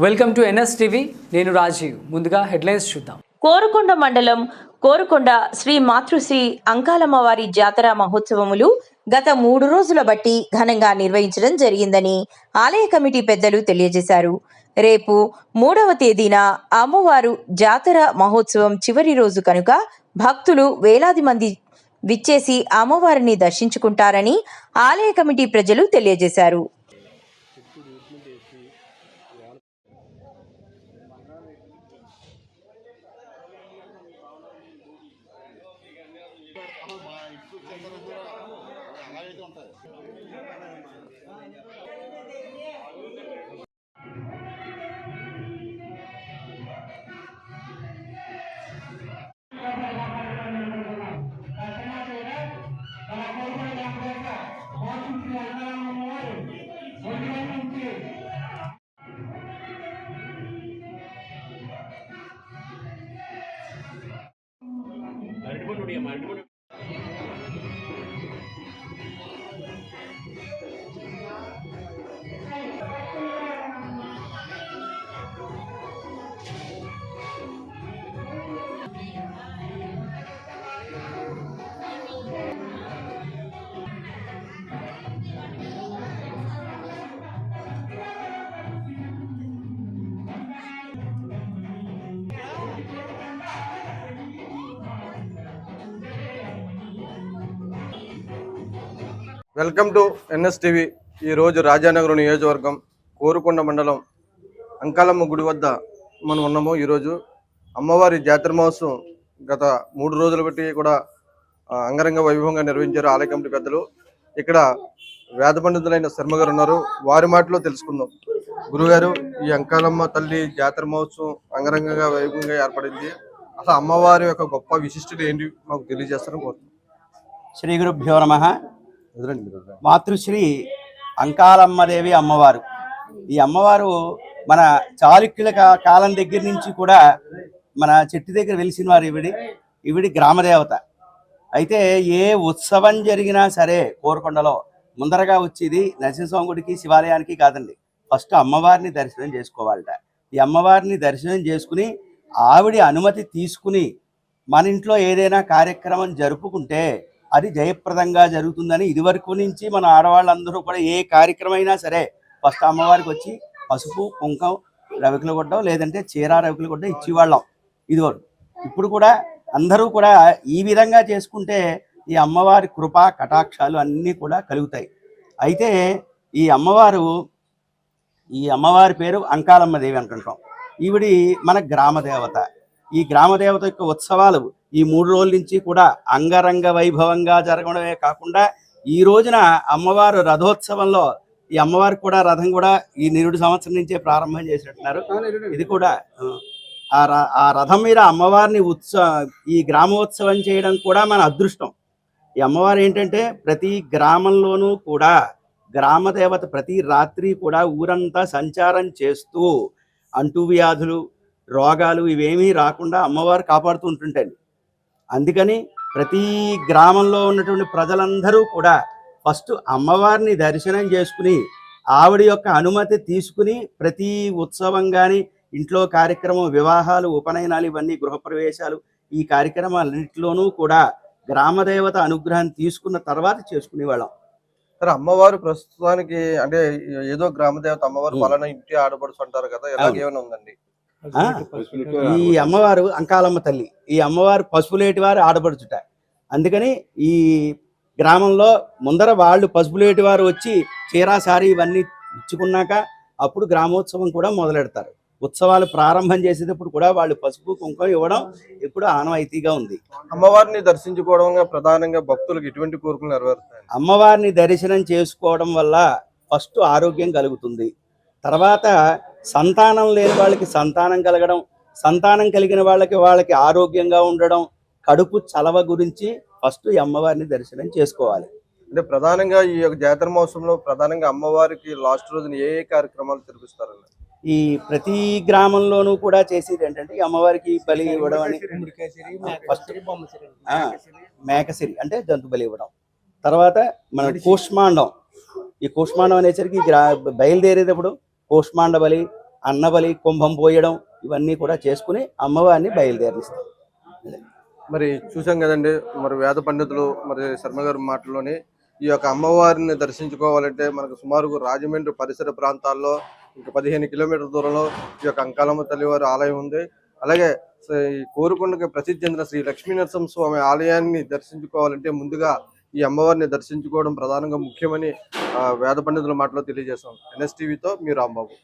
Welcome to NS TV. నేను రాజీవ్. ముందుగా headlines చూద్దాం. కోరుకొండ మండలం కోరుకొండ శ్రీ మాతృశ్రీ అంకాలమ్మ వారి జాతర మహోత్సవములు గత మూడు రోజుల బట్టి ఘనంగా నిర్వహించడం జరిగిందని ఆలయ కమిటీ పెద్దలు తెలియజేశారు. రేపు మూడవ తేదీన అమ్మవారు జాతర మహోత్సవం చివరి రోజు కనుక భక్తులు వేలాది మంది విచ్చేసి అమ్మవారిని దర్శించుకుంటారని ఆలయ కమిటీ ప్రజలు తెలియజేశారు. ಹಂಗಾಗಿ ಅಂತ அடிமனுடைய அடிமனு వెల్కమ్ టు ఎన్ఎస్ టీవీ ఈరోజు రాజానగరం నియోజకవర్గం కోరుకొండ మండలం అంకాలమ్మ గుడి వద్ద మనం ఉన్నాము. ఈరోజు అమ్మవారి జాతర మహోత్సవం గత మూడు రోజులు బట్టి కూడా అంగరంగ వైభవంగా నిర్వహించారు ఆలయ కమిటీ పెద్దలు. ఇక్కడ వేద పండితులైన శర్మ గారు ఉన్నారు. వారి మాటలో తెలుసుకుందాం. గురుగారు ఈ అంకాలమ్మ తల్లి జాతర మహోత్సవం అంగరంగంగా వైభవంగా ఏర్పడింది. అసలు అమ్మవారి యొక్క గొప్ప విశిష్టత ఏంటి? మాకు తెలియజేస్తారని కోరుతున్నాం. శ్రీ గురుభ్యో నమ. మాతృశ్రీ అంకాలమ్మదేవి అమ్మవారు. ఈ అమ్మవారు మన చాళుక్యుల కాలం దగ్గర నుంచి కూడా మన చెట్టు దగ్గర వెలిసిన వారు ఈవిడి ఈవిడి గ్రామదేవత. అయితే ఏ ఉత్సవం జరిగినా సరే కోరకొండలో ముందరగా వచ్చేది నరసింహస్వామిగుడికి శివాలయానికి కాదండి. ఫస్ట్ అమ్మవారిని దర్శనం చేసుకోవాలట. ఈ అమ్మవారిని దర్శనం చేసుకుని ఆవిడ అనుమతి తీసుకుని మన ఇంట్లో ఏదైనా కార్యక్రమం జరుపుకుంటే అది జయప్రదంగా జరుగుతుందని ఇదివరకు నుంచి మన ఆడవాళ్ళందరూ కూడా ఏ కార్యక్రమం అయినా సరే ఫస్ట్ అమ్మవారికి వచ్చి పసుపు కుంకం రవికుల కొట్టడం లేదంటే చీర రవికుల గుడ్డ ఇచ్చేవాళ్ళం ఇదివరకు. ఇప్పుడు కూడా అందరూ కూడా ఈ విధంగా చేసుకుంటే ఈ అమ్మవారి కృప కటాక్షాలు అన్నీ కూడా కలుగుతాయి. అయితే ఈ అమ్మవారు ఈ అమ్మవారి పేరు అంకాలమ్మ దేవి అంటుంటాం. ఈవిడి మన గ్రామ దేవత ఈ గ్రామ దేవత యొక్క ఉత్సవాలు ఈ మూడు రోజుల నుంచి కూడా అంగరంగ వైభవంగా జరగడమే కాకుండా ఈ రోజున అమ్మవారు రథోత్సవంలో ఈ అమ్మవారికి కూడా రథం కూడా ఈ నిరుడు సంవత్సరం నుంచే ప్రారంభం చేసినట్టున్నారు. ఇది కూడా ఆ, రథం మీద అమ్మవారిని ఉత్స ఈ గ్రామోత్సవం చేయడం కూడా మన అదృష్టం. ఈ అమ్మవారు ఏంటంటే ప్రతి గ్రామంలోనూ కూడా గ్రామ దేవత ప్రతి రాత్రి కూడా ఊరంతా సంచారం చేస్తూ అంటువ్యాధులు రోగాలు ఇవేమీ రాకుండా అమ్మవారు కాపాడుతూ ఉంటుంటండి అందుకని ప్రతి గ్రామంలో ఉన్నటువంటి ప్రజలందరూ కూడా ఫస్ట్ అమ్మవారిని దర్శనం చేసుకుని ఆవిడ యొక్క అనుమతి తీసుకుని ప్రతి ఉత్సవం కానీ ఇంట్లో కార్యక్రమం వివాహాలు ఉపనయనాలు ఇవన్నీ గృహప్రవేశాలు ఈ కార్యక్రమాలన్నింటిలోనూ కూడా గ్రామదేవత అనుగ్రహం తీసుకున్న తర్వాత చేసుకునేవాళ్ళం సరే అమ్మవారు ప్రస్తుతానికి అంటే ఏదో గ్రామ దేవత అమ్మవారు ఉం. పలానా ఇంటి ఆడపడుచు అంటారు కదా ఎలాగేమైనా ఉందండి? ఈ అమ్మవారు అంకాలమ్మ తల్లి. ఈ అమ్మవారు పసుపులేటి వారు ఆడపడుచుట అందుకని ఈ గ్రామంలో ముందర వాళ్ళు పసుపులేటి వారు వచ్చి చీరా సారీ ఇవన్నీ ఇచ్చుకున్నాక అప్పుడు గ్రామోత్సవం కూడా మొదలెడతారు. ఉత్సవాలు ప్రారంభం చేసేటప్పుడు కూడా వాళ్ళు పసుపు కుంకుమ ఇవ్వడం ఇప్పుడు ఆనవాయితీగా ఉంది. అమ్మవారిని దర్శించుకోవడం ప్రధానంగా భక్తులకు ఎటువంటి కోరికలు నెరవేరుతాయి అమ్మవారిని దర్శనం చేసుకోవడం వల్ల ఫస్ట్ ఆరోగ్యం కలుగుతుంది. తర్వాత సంతానం లేని వాళ్ళకి సంతానం కలగడం సంతానం కలిగిన వాళ్ళకి వాళ్ళకి ఆరోగ్యంగా ఉండడం కడుపు చలవ గురించి ఫస్ట్ ఈ అమ్మవారిని దర్శనం చేసుకోవాలి. అంటే ప్రధానంగా ఈ యొక్క జాతర మహోత్సవంలో ప్రధానంగా అమ్మవారికి లాస్ట్ రోజున ఏ ఏ కార్యక్రమాలు జరిపిస్తారండి ఈ ప్రతి గ్రామంలోనూ కూడా చేసేది ఏంటంటే ఈ అమ్మవారికి బలి ఇవ్వడం అని. ఫస్ట్ మేకసిరి అంటే జంతు బలి ఇవ్వడం. తర్వాత మన కూష్మాండం. ఈ కూష్మాండం అనేసరికి బయలుదేరేటప్పుడు కూష్మాండ బలి అన్నబలి కుంభం పోయడం ఇవన్నీ కూడా చేసుకుని అమ్మవారిని బయలుదేరిస్తాం. మరి చూసాం కదండి మరి వేద పండితులు మరి శర్మ గారి మాటల్లోని ఈ యొక్క అమ్మవారిని దర్శించుకోవాలంటే మనకు సుమారు రాజమండ్రి పరిసర ప్రాంతాల్లో ఇంకా పదిహేను కిలోమీటర్ల దూరంలో ఈ యొక్క అంకాలమ్మ తల్లివారి ఆలయం ఉంది. అలాగే ఈ కోరుకొండకి ప్రసిద్ధి చెందిన శ్రీ లక్ష్మీ నరసింహ స్వామి ఆలయాన్ని దర్శించుకోవాలంటే ముందుగా ఈ అమ్మవారిని దర్శించుకోవడం ప్రధానంగా ముఖ్యమని ఆ, వేద పండితుల మాటలో తెలియజేశాం. ఎన్ఎస్టీవీతో మీ రాంబాబు.